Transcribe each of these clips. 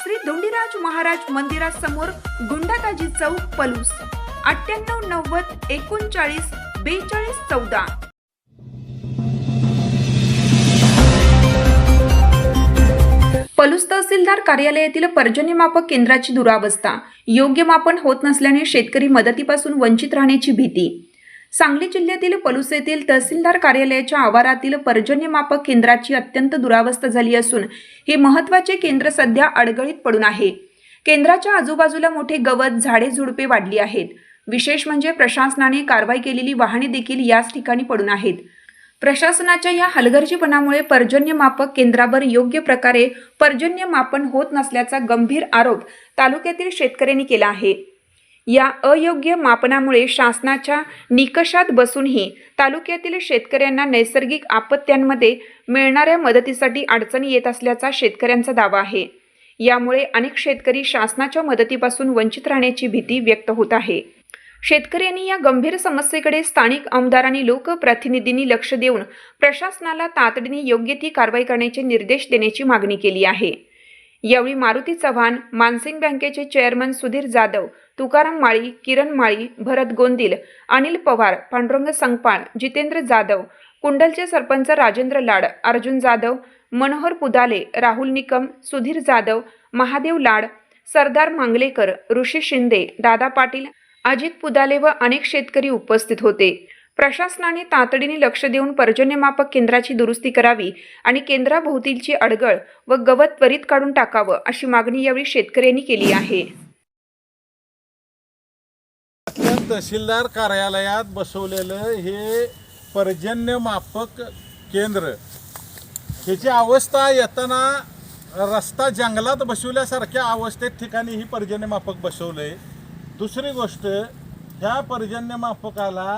Shri Dondiraj Maharaj मंदिरासमोर गुंडाताजी चौक पलूस. अठ्ठ्याण्णव नव्वद एकोणचाळीस बेचाळीस चौदा. पलूस तहसीलदार कार्यालयातील पर्जन्यमापक केंद्राची दुरावस्था. योग्य मापन होत नसल्याने शेतकरी मदतीपासून वंचित राहण्याची भीती. सांगली जिल्ह्यातील पलूस येथील तहसीलदार कार्यालयाच्या आवारातील पर्जन्यमापक केंद्राची अत्यंत दुरावस्था झाली असून हे महत्त्वाचे केंद्र सध्या अडगळीत पडून आहे. केंद्राच्या आजूबाजूला मोठे गवत झाडे झुडपे वाढली आहेत. विशेष म्हणजे प्रशासनाने कारवाई केलेली वाहने देखील याच ठिकाणी पडून आहेत. प्रशासनाच्या या हलगर्जीपणामुळे पर्जन्यमापक केंद्रावर योग्य प्रकारे पर्जन्यमापन होत नसल्याचा गंभीर आरोप तालुक्यातील शेतकऱ्यांनी केला आहे. या अयोग्य मापनामुळे शासनाच्या निकषात बसूनही तालुक्यातील शेतकऱ्यांना नैसर्गिक आपत्त्यांमध्ये मिळणाऱ्या मदतीसाठी अडचणी येत असल्याचा शेतकऱ्यांचा दावा आहे. यामुळे अनेक शेतकरी शासनाच्या मदतीपासून वंचित राहण्याची भीती व्यक्त होत आहे. शेतकऱ्यांनी या गंभीर समस्येकडे स्थानिक आमदारांनी लोकप्रतिनिधींनी लक्ष देऊन प्रशासनाला तातडीने योग्य ती कारवाई करण्याचे निर्देश देण्याची मागणी केली आहे. यावेळी मारुती चव्हाण मानसिंग बँकेचे चेअरमन सुधीर जाधव तुकाराम माळी किरण माळी भरत गोंदिल अनिल पवार पांडुरंग संगपाळ जितेंद्र जाधव कुंडलचे सरपंच राजेंद्र लाड अर्जुन जाधव मनोहर पुदाले राहुल निकम सुधीर जाधव महादेव लाड सरदार मांगलेकर ऋषी शिंदे दादा पाटील अजित पुदाले व अनेक शेतकरी उपस्थित होते. प्रशासनाने तातडीने लक्ष देऊन पर्जन्यमापक केंद्राची दुरुस्ती करावी आणि केंद्राभोवतीलची अडगळ व गवत त्वरित काढून टाकावं अशी मागणी यावेळी शेतकऱ्यांनी केली आहे. तहसीलदार कार्यालयात बसवलेलं हे पर्जन्यमापक केंद्र ह्याची अवस्था येताना रस्ता जंगलात बसवल्यासारख्या अवस्थेत ठिकाणी ही पर्जन्यमापक आहे दुसरी गोष्ट ह्या पर्जन्यमापकाला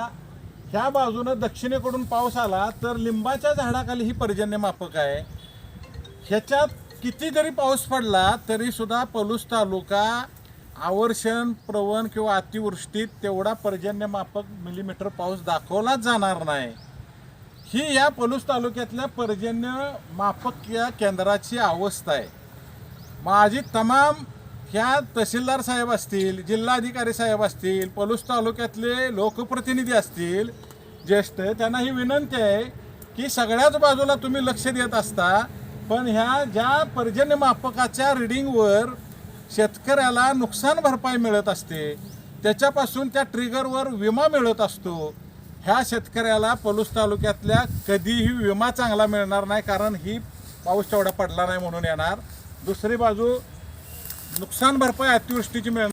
ह्या बाजूनं दक्षिणेकडून पाऊस आला तर लिंबाच्या झाडाखाली ही पर्जन्यमापक आहे. ह्याच्यात किती जरी पाऊस पडला तरी सुद्धा पलूस तालुका आवर्षण प्रवण किंवा अतिवृष्टीत तेवढा पर्जन्यमापक मिलीमीटर पाऊस दाखवलाच जाणार नाही. ही या पलूस तालुक्यातल्या पर्जन्य मापक या केंद्राची अवस्था आहे. माझी तमाम ह्या तहसीलदार साहेब असतील जिल्हाधिकारी साहेब असतील पलूस तालुक्यातले लोकप्रतिनिधी असतील ज्येष्ठ त्यांना ही विनंती आहे की सगळ्याच बाजूला तुम्ही लक्ष देत असता पण ह्या ज्या पर्जन्य मापकाच्या रिडिंगवर शेतकऱ्याला नुकसान भरपाई मिळत असते त्याच्यापासून त्या ट्रिगरवर विमा मिळत असतो. ह्या शेतकऱ्याला पलूस तालुक्यातल्या कधीही विमा चांगला मिळणार नाही कारण ही पाऊस तेवढा पडला नाही म्हणून येणार. दुसरी बाजू नुकसान भरपाई अतिवृष्टीची मिळणार